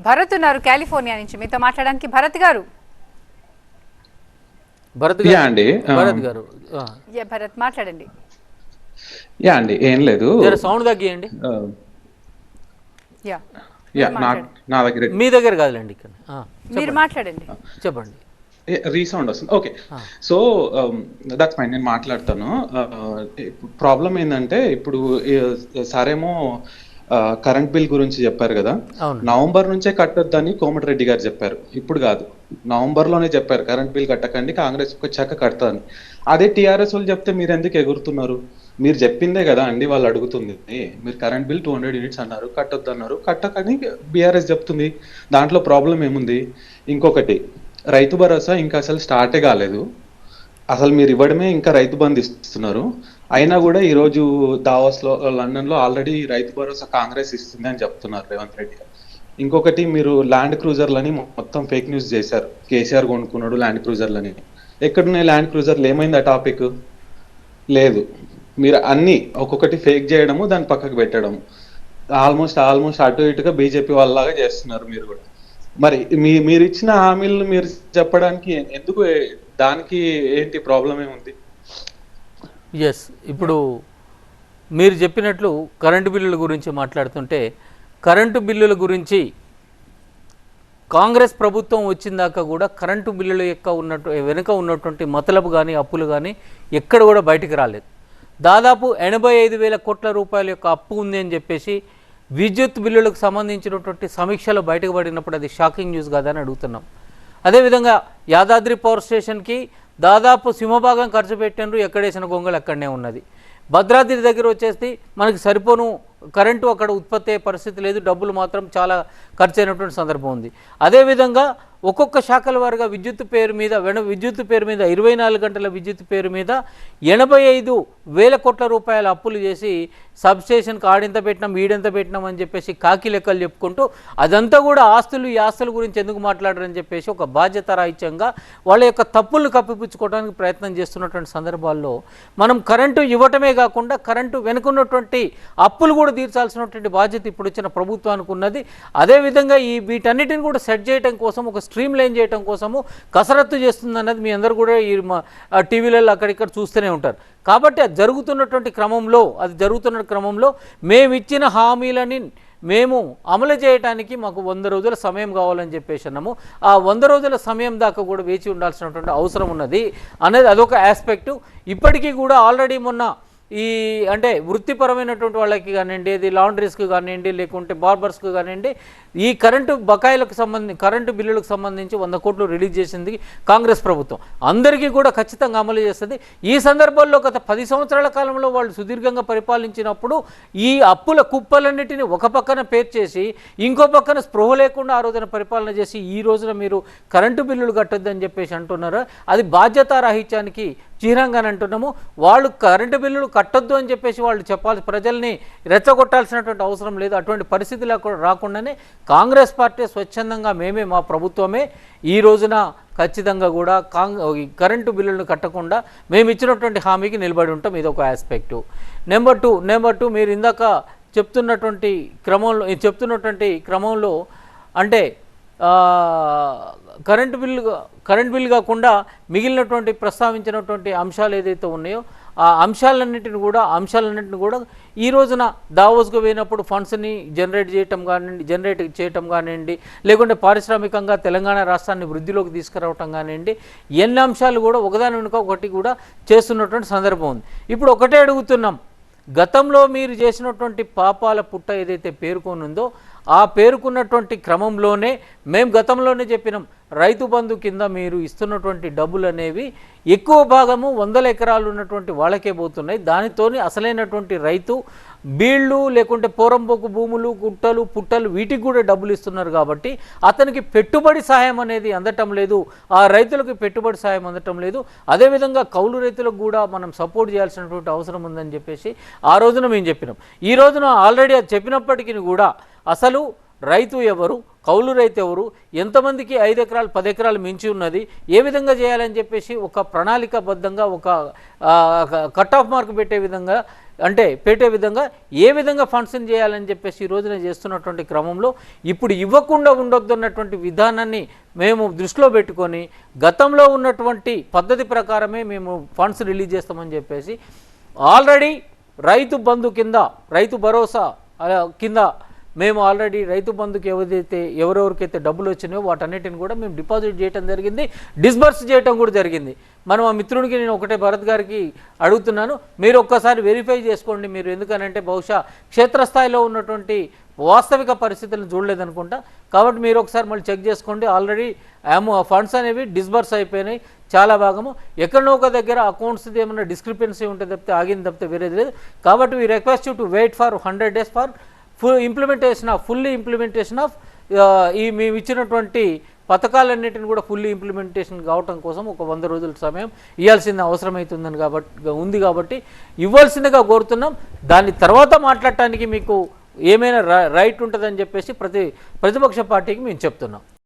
భరత్ ఉన్నారు కాలిఫోర్నియా నుంచి. మీతో మాట్లాడడానికి భరత్ గారు. భరత్ అండి. భరత్ గారు. భరత్ మాట్లాడండి. యా అండి ఏం లేదు. సౌండ్ తగ్గియండి. ఆ, యా. యా నా నా దగ్గర మీ దగ్గర కాదులేండి ఇక్కడ. ఆ, మీరు మాట్లాడండి. చెప్పండి. రీసౌండ్ వస్తుంది. ఓకే. సో దట్స్ ఫైన్ నేను మాట్లాడతాను. ప్రాబ్లం ఏంటంటే ఇప్పుడు సారేమో కరెంట్ బిల్ గురించి చెప్పారు కదా. నవంబర్ నుంచే కట్టొద్దని కోమటిరెడ్డి గారు చెప్పారు. ఇప్పుడు కాదు. నవంబర్లోనే చెప్పారు కరెంట్ బిల్ కట్టకండి కాంగ్రెస్ వచ్చాక కడతాని అదే టీఆర్ఎస్ వాళ్ళు చెప్తే మీరు ఎందుకు ఎగురుతున్నారు? మీరు చెప్పిందే కదా అండి వాళ్ళు అడుగుతుంది. మీరు current bill two hundred units అన్నారు కట్టొద్దు అన్నారు కట్టకని బీఆర్ఎస్ చెప్తుంది. దాంట్లో ప్రాబ్లం ఏముంది? ఇంకొకటి రైతు భరోసా ఇంకా అసలు స్టార్టే కాలేదు. అసలు మీరు ఇవ్వడమే ఇంకా రైతు బంధు ఇస్తున్నారు. అయినా కూడా ఈ రోజు లండన్లో లో లండన్లో ఆల్రెడీ రైతు భరోసా కాంగ్రెస్ ఇస్తుంది అని చెప్తున్నారు రేవంత్ రెడ్డి గారు. ఇంకొకటి మీరు ల్యాండ్ క్రూజర్లని మొత్తం ఫేక్ న్యూస్ చేశారు. కేసీఆర్ కొనుక్కున్నాడు ల్యాండ్ క్రూజర్లని. ఎక్కడున్నాయి ల్యాండ్ క్రూజర్లు? ఏమైంది ఆ టాపిక్? లేదు. మీరు అన్ని ఒక్కొక్కటి ఫేక్ చేయడము దాన్ని పక్కకు పెట్టడం ఆల్మోస్ట్ ఆల్మోస్ట్ అటు ఇటుగా బీజేపీ వాళ్ళలాగా చేస్తున్నారు మీరు కూడా. మరి మీ మీరు ఇచ్చిన హామీలను మీరు చెప్పడానికి ఎందుకు దానికి ఏంటి ప్రాబ్లం ఏముంది? ఎస్ ఇప్పుడు మీరు చెప్పినట్లు కరెంటు బిల్లుల గురించి మాట్లాడుతుంటే కరెంటు బిల్లుల గురించి కాంగ్రెస్ ప్రభుత్వం వచ్చిందాకా కూడా కరెంటు బిల్లుల యొక్క ఉన్నట్టు వెనుక ఉన్నటువంటి మతలబు కానీ అప్పులు కానీ ఎక్కడ కూడా బయటికి రాలేదు. దాదాపు ఎనభై ఐదు వేల కోట్ల రూపాయల యొక్క అప్పు ఉంది అని చెప్పేసి విద్యుత్ బిల్లులకు సంబంధించినటువంటి సమీక్షలు బయటకు పడినప్పుడు అది షాకింగ్ న్యూస్ కాదని అడుగుతున్నాం. అదేవిధంగా యాదాద్రి పవర్ స్టేషన్కి దాదాపు సింహభాగం ఖర్చు పెట్టినరు ఎక్కడేసిన గొంగలు అక్కడనే ఉన్నది. భద్రాద్రి దగ్గర వచ్చేసి మనకి సరిపోను కరెంటు అక్కడ ఉత్పత్తి అయ్యే పరిస్థితి లేదు డబ్బులు మాత్రం చాలా ఖర్చు అయినటువంటి సందర్భం ఉంది. అదేవిధంగా ఒక్కొక్క శాఖల వారుగా విద్యుత్ పేరు మీద వెన విద్యుత్ పేరు మీద ఇరవై నాలుగు గంటల విద్యుత్ పేరు మీద ఎనభై ఐదు వేల కోట్ల రూపాయల అప్పులు చేసి సబ్స్టేషన్కి ఆడింత పెట్టినాం ఈడెంత పెట్టినాం అని చెప్పేసి కాకి లెక్కలు చెప్పుకుంటూ అదంతా కూడా ఆస్తులు ఈ ఆస్తుల గురించి ఎందుకు మాట్లాడరని చెప్పేసి ఒక బాధ్యత రాహిత్యంగా వాళ్ళ యొక్క తప్పులను కప్పిపుచ్చుకోవడానికి ప్రయత్నం చేస్తున్నటువంటి సందర్భాల్లో మనం కరెంటు ఇవ్వటమే కాకుండా కరెంటు వెనుకున్నటువంటి అప్పులు కూడా తీర్చాల్సినటువంటి బాధ్యత ఇప్పుడు వచ్చిన ప్రభుత్వానికి ఉన్నది. అదేవిధంగా ఈ వీటన్నిటిని కూడా సెట్ చేయడం కోసం ఒక స్ట్రీమ్ లైన్ చేయడం కోసము కసరత్తు చేస్తుందన్నది మీ అందరూ కూడా ఈ టీవీలలో అక్కడిక్కడ చూస్తూనే ఉంటారు. కాబట్టి అది జరుగుతున్నటువంటి క్రమంలో అది జరుగుతున్న క్రమంలో మేము ఇచ్చిన హామీలని మేము అమలు చేయడానికి మాకు వంద రోజుల సమయం కావాలని చెప్పేసి అన్నాము. ఆ వంద రోజుల సమయం దాకా కూడా వేచి ఉండాల్సినటువంటి అవసరం ఉన్నది. అనేది అదొక ఆస్పెక్టు. ఇప్పటికీ కూడా ఆల్రెడీ మొన్న ఈ అంటే వృత్తిపరమైనటువంటి వాళ్ళకి కానివ్వండి ఇది లాండ్రీస్కి కానివ్వండి లేకుంటే బార్బర్స్కి కానివ్వండి ఈ కరెంటు బకాయిలకు సంబంధించి కరెంటు బిల్లులకు సంబంధించి వంద కోట్లు రిలీజ్ చేసింది కాంగ్రెస్ ప్రభుత్వం. అందరికీ కూడా ఖచ్చితంగా అమలు చేస్తుంది. ఈ సందర్భంలో గత పది సంవత్సరాల కాలంలో వాళ్ళు సుదీర్ఘంగా పరిపాలించినప్పుడు ఈ అప్పుల కుప్పలన్నిటిని ఒక పక్కన పేర్చేసి ఇంకో పక్కన స్పృహ లేకుండా ఆ రోజున పరిపాలన చేసి ఈ రోజున మీరు కరెంటు బిల్లులు కట్టొద్దని చెప్పేసి అంటున్నారు? అది బాధ్యతారాహిత్యానికి చిహ్నంగా అంటున్నాము. వాళ్ళు కరెంటు బిల్లులు కట్టొద్దు అని చెప్పేసి వాళ్ళు చెప్పాల్సి ప్రజల్ని రెచ్చగొట్టాల్సినటువంటి అవసరం లేదు. అటువంటి పరిస్థితి రాకుండానే కాంగ్రెస్ పార్టీ స్వచ్ఛందంగా మేమే మా ప్రభుత్వమే. ఈ రోజున ఖచ్చితంగా కూడా కాంగ్ ఈ కరెంటు బిల్లులను కట్టకుండా మేము ఇచ్చినటువంటి హామీకి నిలబడి ఉంటాం. ఇది ఒక aspect. Number two number two మీరు ఇందాక చెప్తున్నటువంటి క్రమంలో చెప్తున్నటువంటి క్రమంలో అంటే కరెంటు బిల్లు కరెంట్ బిల్ కాకుండా మిగిలినటువంటి ప్రస్తావించినటువంటి అంశాలు ఏదైతే ఉన్నాయో ఆ అంశాలన్నింటిని కూడా అంశాలన్నింటిని కూడా ఈ రోజున దావోస్కు పోయినప్పుడు ఫండ్స్ని జనరేట్ చేయటం కానివ్వండి జనరేట్ చేయటం కానివ్వండి లేకుంటే పారిశ్రామికంగా తెలంగాణ రాష్ట్రాన్ని వృద్ధిలోకి తీసుకురావటం కానివ్వండి ఎన్ని అంశాలు కూడా ఒకదాని వెనుక ఒకటి కూడా చేస్తున్నటువంటి సందర్భం ఉంది. ఇప్పుడు ఒకటే అడుగుతున్నాం. గతంలో మీరు చేసినటువంటి పాపాల పుట్ట ఏదైతే పేర్కొనుందో ఆ పేర్కొన్నటువంటి క్రమంలోనే మేము గతంలోనే చెప్పినాం రైతు బంధు కింద మీరు ఇస్తున్నటువంటి డబ్బులు అనేవి ఎక్కువ భాగము వందల ఎకరాలు ఉన్నటువంటి వాళ్ళకే పోతున్నాయి. దానితోని అసలైనటువంటి రైతు బీళ్ళు లేకుంటే పోరంబోకు భూములు గుట్టలు పుట్టలు వీటికి కూడా డబ్బులు ఇస్తున్నారు కాబట్టి అతనికి పెట్టుబడి సాయం అనేది అందటం లేదు. ఆ రైతులకు పెట్టుబడి సాయం అందటం లేదు. అదేవిధంగా కౌలు రైతులకు కూడా మనం సపోర్ట్ చేయాల్సినటువంటి అవసరం ఉందని చెప్పేసి ఆ రోజున మేము చెప్పినాం. ఈ రోజున ఆల్రెడీ అది చెప్పినప్పటికీ కూడా అసలు రైతు ఎవరు కౌలు రైతు ఎవరు ఎంతమందికి ఐదు ఎకరాలు పది ఎకరాలు మించి ఉన్నది ఏ విధంగా చేయాలని చెప్పేసి ఒక ప్రణాళికాబద్ధంగా ఒక కట్ ఆఫ్ మార్క్ పెట్టే విధంగా అంటే పెట్టే విధంగా ఏ విధంగా ఫండ్స్ని చేయాలని చెప్పేసి ఈ రోజున చేస్తున్నటువంటి క్రమంలో ఇప్పుడు ఇవ్వకుండా ఉండొద్దన్నటువంటి విధానాన్ని మేము దృష్టిలో పెట్టుకొని గతంలో ఉన్నటువంటి పద్ధతి ప్రకారమే మేము ఫండ్స్ రిలీజ్ చేస్తామని చెప్పేసి ఆల్రెడీ రైతు బంధు కింద రైతు భరోసా కింద మేము ఆల్రెడీ రైతు బంధుకి ఎవరైతే ఎవరెవరికైతే డబ్బులు వచ్చినాయో వాటన్నిటిని కూడా మేము డిపాజిట్ చేయటం జరిగింది డిస్బర్స్ చేయటం కూడా జరిగింది. మనం ఆ మిత్రుడికి నేను ఒకటే భరత్ గారికి అడుగుతున్నాను మీరు ఒక్కసారి వెరిఫై చేసుకోండి మీరు. ఎందుకనంటే బహుశా క్షేత్రస్థాయిలో ఉన్నటువంటి వాస్తవిక పరిస్థితులను చూడలేదనుకుంటా. కాబట్టి మీరు ఒకసారి మళ్ళీ చెక్ చేసుకోండి. ఆల్రెడీ అమౌ ఫండ్స్ అనేవి డిస్బర్స్ అయిపోయినాయి చాలా భాగము. ఎక్కడనో ఒక దగ్గర అకౌంట్స్ ఏమైనా డిస్క్రిపెన్సీ ఉంటే తప్పితే ఆగింది తప్పితే వేరేది లేదు. కాబట్టి we request you to wait for hundred days for full implementation of fully implementation of ఈ మేము ఇచ్చినటువంటి పథకాలన్నింటిని కూడా ఫుల్లీ ఇంప్లిమెంటేషన్ కావటం కోసం ఒక వంద రోజుల సమయం ఇవ్వాల్సిన అవసరమవుతుందని కాబట్టి ఉంది కాబట్టి ఇవ్వాల్సిందిగా కోరుతున్నాం. దాని తర్వాత మాట్లాడటానికి మీకు ఏమైనా రైట్ ఉంటుందని చెప్పేసి ప్రతి ప్రతిపక్ష పార్టీకి మేము చెప్తున్నాం.